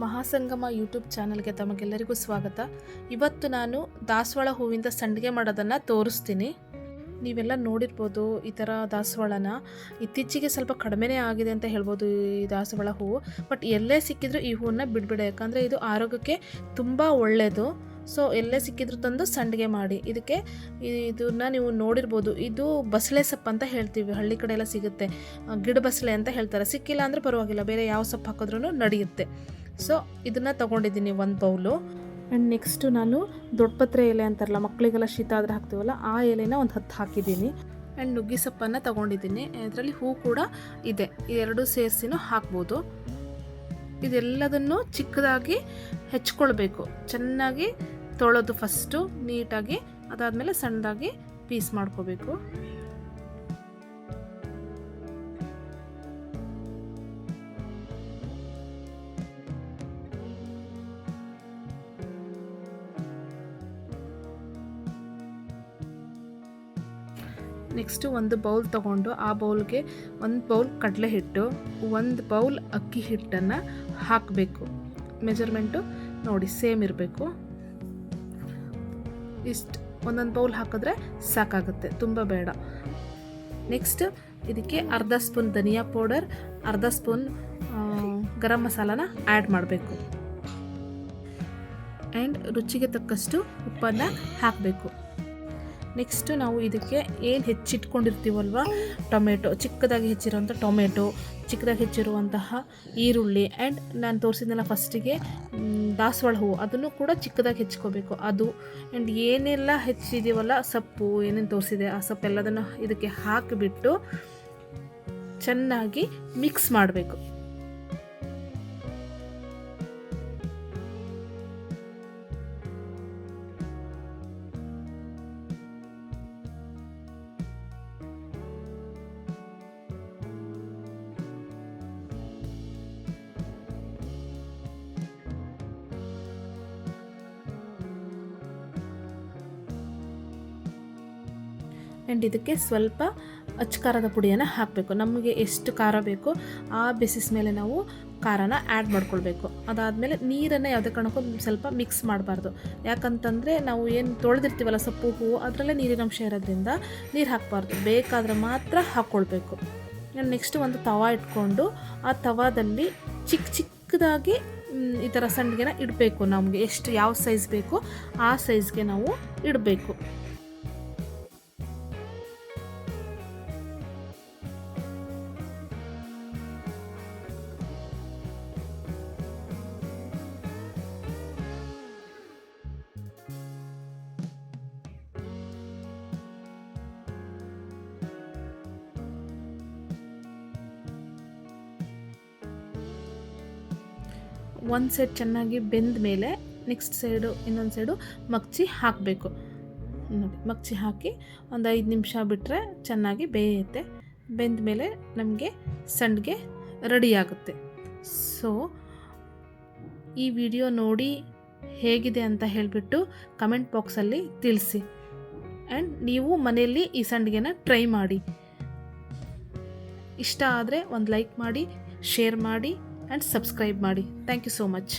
ಮಹಾಸಂಗಮ YouTube ಚಾನಲ್ಗೆ ತಮಗೆಲ್ಲರಿಗೂ ಸ್ವಾಗತ. ಇವತ್ತು ನಾನು ದಾಸವಾಳ ಹೂವಿಂದ ಸಂಡಿಗೆ ಮಾಡೋದನ್ನು ತೋರಿಸ್ತೀನಿ. ನೀವೆಲ್ಲ ನೋಡಿರ್ಬೋದು ಈ ಥರ ದಾಸವಾಳನ. ಇತ್ತೀಚೆಗೆ ಸ್ವಲ್ಪ ಕಡಿಮೆನೇ ಆಗಿದೆ ಅಂತ ಹೇಳ್ಬೋದು ಈ ದಾಸವಾಳ ಹೂವು ಬಟ್ ಎಲ್ಲೇ ಸಿಕ್ಕಿದ್ರೂ ಈ ಹೂವನ್ನ ಬಿಡ್ಬಿಡ, ಯಾಕಂದರೆ ಇದು ಆರೋಗ್ಯಕ್ಕೆ ತುಂಬ ಒಳ್ಳೆಯದು ಸೊ, ಎಲ್ಲೇ ಸಿಕ್ಕಿದ್ರು ತಂದು ಸಂಡಿಗೆ ಮಾಡಿ. ಇದಕ್ಕೆ ಇದನ್ನ ನೀವು ನೋಡಿರ್ಬೋದು. ಇದು ಬಸಳೆ ಸೊಪ್ಪು ಅಂತ ಹೇಳ್ತೀವಿ. ಹಳ್ಳಿ ಕಡೆ ಎಲ್ಲ ಸಿಗುತ್ತೆ. ಗಿಡ ಬಸಳೆ ಅಂತ ಹೇಳ್ತಾರೆ. ಸಿಕ್ಕಿಲ್ಲ ಅಂದರೆ ಪರವಾಗಿಲ್ಲ. ಬೇರೆ ಯಾವ ಸೊಪ್ಪು ಹಾಕಿದ್ರೂ ನಡೆಯುತ್ತೆ. ಸೊ ಇದನ್ನು ತಗೊಂಡಿದ್ದೀನಿ ಒಂದು ಬೌಲು. ಆ್ಯಂಡ್ ನೆಕ್ಸ್ಟು ನಾನು ದೊಡ್ಡಪತ್ರೆ ಎಲೆ ಅಂತಾರಲ್ಲ ಮಕ್ಕಳಿಗೆಲ್ಲ ಶೀತ ಆದರೆ ಹಾಕ್ತೀವಲ್ಲ ಆ ಎಲೆನ ಒಂದು ಹತ್ತು ಹಾಕಿದ್ದೀನಿ. ಆ್ಯಂಡ್ ನುಗ್ಗಿ ಸೊಪ್ಪನ್ನು ತೊಗೊಂಡಿದ್ದೀನಿ. ಇದರಲ್ಲಿ ಹೂ ಕೂಡ ಇದೆ. ಇದೆರಡು ಸೇರಿಸಿನೂ ಹಾಕ್ಬೋದು. ಇದೆಲ್ಲದನ್ನು ಚಿಕ್ಕದಾಗಿ ಹೆಚ್ಕೊಳ್ಬೇಕು. ಚೆನ್ನಾಗಿ ತೊಳೆದು ಫಸ್ಟು ನೀಟಾಗಿ ಅದಾದಮೇಲೆ ಸಣ್ಣದಾಗಿ ಪೀಸ್ ಮಾಡ್ಕೋಬೇಕು. ನೆಕ್ಸ್ಟು ಒಂದು ಬೌಲ್ ತೊಗೊಂಡು ಆ ಬೌಲ್ಗೆ ಒಂದು ಬೌಲ್ ಕಡಲೆ ಹಿಟ್ಟು, ಒಂದು ಬೌಲ್ ಅಕ್ಕಿ ಹಿಟ್ಟನ್ನು ಹಾಕಬೇಕು. ಮೆಜರ್ಮೆಂಟು ನೋಡಿ ಸೇಮ್ ಇರಬೇಕು. ಇಷ್ಟು ಒಂದೊಂದು ಬೌಲ್ ಹಾಕಿದ್ರೆ ಸಾಕಾಗುತ್ತೆ, ತುಂಬ ಬೇಡ. ನೆಕ್ಸ್ಟ್ ಇದಕ್ಕೆ ಅರ್ಧ ಸ್ಪೂನ್ ಧನಿಯಾ ಪೌಡರ್, ಅರ್ಧ ಸ್ಪೂನ್ ಗರಂ ಮಸಾಲಾನ ಆ್ಯಡ್ ಮಾಡಬೇಕು. ಆ್ಯಂಡ್ ರುಚಿಗೆ ತಕ್ಕಷ್ಟು ಉಪ್ಪನ್ನು ಹಾಕಬೇಕು. ನೆಕ್ಸ್ಟು ನಾವು ಇದಕ್ಕೆ ಏನು ಹೆಚ್ಚಿಟ್ಕೊಂಡಿರ್ತೀವಲ್ವ? ಟೊಮೆಟೊ, ಚಿಕ್ಕದಾಗಿ ಹೆಚ್ಚಿರುವಂಥ ಟೊಮೆಟೊ, ಚಿಕ್ಕದಾಗಿ ಹೆಚ್ಚಿರುವಂತಹ ಈರುಳ್ಳಿ ಆ್ಯಂಡ್ ನಾನು ತೋರಿಸಿದ್ನಲ್ಲ ಫಸ್ಟಿಗೆ ದಾಸವಾಳ ಹೂವು ಅದನ್ನು ಕೂಡ ಚಿಕ್ಕದಾಗಿ ಹೆಚ್ಕೋಬೇಕು ಅದು ಆ್ಯಂಡ್ ಏನೆಲ್ಲ ಹೆಚ್ಚಿದೀವಲ್ಲ? ಸೊಪ್ಪು, ಏನೇನು ತೋರಿಸಿದೆ? ಆ ಸೊಪ್ಪೆಲ್ಲದನ್ನು ಇದಕ್ಕೆ ಹಾಕಿಬಿಟ್ಟು ಚೆನ್ನಾಗಿ ಮಿಕ್ಸ್ ಮಾಡಬೇಕು. ಆ್ಯಂಡ್ ಇದಕ್ಕೆ ಸ್ವಲ್ಪ ಅಚ್ಚಕಾರದ ಪುಡಿಯನ್ನು ಹಾಕಬೇಕು. ನಮಗೆ ಎಷ್ಟು ಖಾರ ಬೇಕೋ ಆ ಬೇಸಿಸ್ ಮೇಲೆ ನಾವು ಖಾರನ ಆ್ಯಡ್ ಮಾಡ್ಕೊಳ್ಬೇಕು. ಅದಾದಮೇಲೆ ನೀರನ್ನು ಯಾವುದೇ ಕಾರಣಕ್ಕೂ ಸ್ವಲ್ಪ ಮಿಕ್ಸ್ ಮಾಡಬಾರ್ದು. ಯಾಕಂತಂದರೆ ನಾವು ಏನು ತೊಳೆದಿರ್ತೀವಲ್ಲ ಸೊಪ್ಪು, ಹೂವು, ಅದರಲ್ಲೇ ನೀರಿನಂಶ ಇರೋದ್ರಿಂದ ನೀರು ಹಾಕಬಾರ್ದು. ಬೇಕಾದರೆ ಮಾತ್ರ ಹಾಕ್ಕೊಳ್ಬೇಕು ನೆಕ್ಸ್ಟ್ ಒಂದು ತವಾ ಇಟ್ಕೊಂಡು ಆ ತವಾದಲ್ಲಿ ಚಿಕ್ಕ ಚಿಕ್ಕದಾಗಿ ಈ ಥರ ಸಂಡಿಗೆನ ಇಡಬೇಕು ನಮಗೆ. ಎಷ್ಟು, ಯಾವ ಸೈಜ್ ಬೇಕೋ ಆ ಸೈಜ್ಗೆ ನಾವು ಇಡಬೇಕು. ಒಂದು ಸೈಡ್ ಚೆನ್ನಾಗಿ ಬೆಂದ ಮೇಲೆ ನೆಕ್ಸ್ಟ್ ಸೈಡು ಇನ್ನೊಂದು ಸೈಡು ಮಗ್ಚಿ ಹಾಕಬೇಕು. ನೋಡಿ, ಮಗ್ಚಿ ಹಾಕಿ ಒಂದು ಐದು ನಿಮಿಷ ಬಿಟ್ಟರೆ ಚೆನ್ನಾಗಿ ಬೇಯುತ್ತೆ. ಬೆಂದ ಮೇಲೆ ನಮಗೆ ಸಂಡಿಗೆ ರೆಡಿ ಆಗುತ್ತೆ. ಸೊ ಈ ವಿಡಿಯೋ ನೋಡಿ ಹೇಗಿದೆ ಅಂತ ಹೇಳಿಬಿಟ್ಟು ಕಮೆಂಟ್ ಬಾಕ್ಸಲ್ಲಿ ತಿಳಿಸಿ. ಆ್ಯಂಡ್ ನೀವು ಮನೆಯಲ್ಲಿ ಈ ಸಂಡಿಗೆನ ಟ್ರೈ ಮಾಡಿ. ಇಷ್ಟ ಆದರೆ ಒಂದು ಲೈಕ್ ಮಾಡಿ ಶೇರ್ ಮಾಡಿ. ಆ್ಯಂಡ್ ಸಬ್ಸ್ಕ್ರೈಬ್ ಮಾಡಿ ಥ್ಯಾಂಕ್ ಯು ಸೋ ಮಚ್